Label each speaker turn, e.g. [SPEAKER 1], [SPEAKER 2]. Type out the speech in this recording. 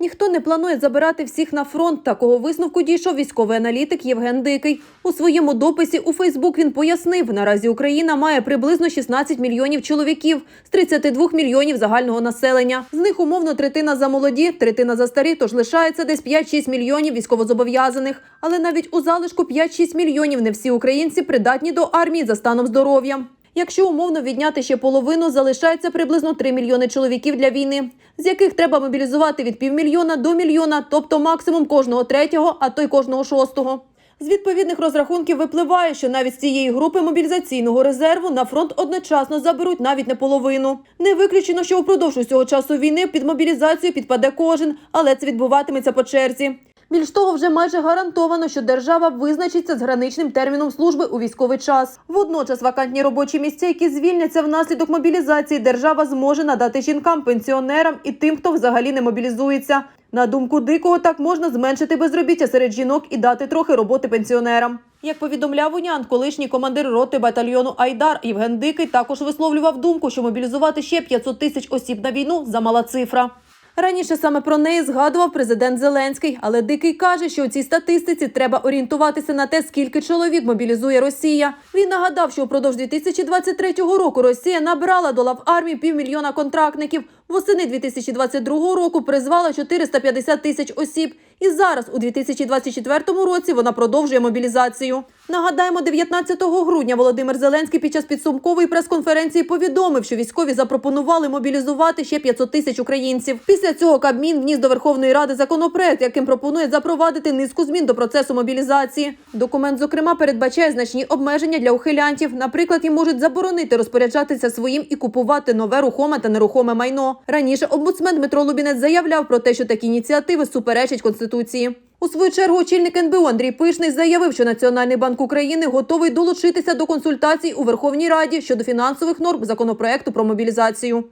[SPEAKER 1] Ніхто не планує забирати всіх на фронт. Такого висновку дійшов військовий аналітик Євген Дикий. У своєму дописі у Фейсбук він пояснив, наразі Україна має приблизно 16 мільйонів чоловіків з 32 мільйонів загального населення. З них умовно третина за молоді, третина за старі, тож лишається десь 5-6 мільйонів військовозобов'язаних. Але навіть у залишку 5-6 мільйонів не всі українці придатні до армії за станом здоров'я. Якщо умовно відняти ще половину, залишається приблизно 3 мільйони чоловіків для війни, з яких треба мобілізувати від півмільйона до мільйона, тобто максимум кожного третього, а то й кожного шостого. З відповідних розрахунків випливає, що навіть з цієї групи мобілізаційного резерву на фронт одночасно заберуть навіть не половину. Не виключено, що упродовж усього часу війни під мобілізацію підпаде кожен, але це відбуватиметься по черзі. Більш того, вже майже гарантовано, що держава визначиться з граничним терміном служби у військовий час. Водночас вакантні робочі місця, які звільняться внаслідок мобілізації, держава зможе надати жінкам, пенсіонерам і тим, хто взагалі не мобілізується. На думку дикого, так можна зменшити безробіття серед жінок і дати трохи роботи пенсіонерам. Як повідомляв Унян, колишній командир роти батальйону Айдар Євген Дикий також висловлював думку, що мобілізувати ще 500 тисяч осіб на війну замала цифра. Раніше саме про неї згадував президент Зеленський, але Дикий каже, що у цій статистиці треба орієнтуватися на те, скільки чоловік мобілізує Росія. Він нагадав, що упродовж 2023 року Росія набрала до лав армії півмільйона контрактників. Восени 2022 року призвала 450 тисяч осіб. І зараз, у 2024 році, вона продовжує мобілізацію. Нагадаємо, 19 грудня Володимир Зеленський під час підсумкової прес-конференції повідомив, що військові запропонували мобілізувати ще 500 тисяч українців. Після цього Кабмін вніс до Верховної Ради законопроект, яким пропонує запровадити низку змін до процесу мобілізації. Документ, зокрема, передбачає значні обмеження для ухилянтів. Наприклад, їм можуть заборонити розпоряджатися своїм і купувати нове рухоме та нерухоме майно. Раніше омбудсмен Дмитро Лубінець заявляв про те, що такі ініціативи суперечать конституції. У свою чергу очільник НБУ Андрій Пишний заявив, що Національний банк України готовий долучитися до консультацій у Верховній Раді щодо фінансових норм законопроекту про мобілізацію.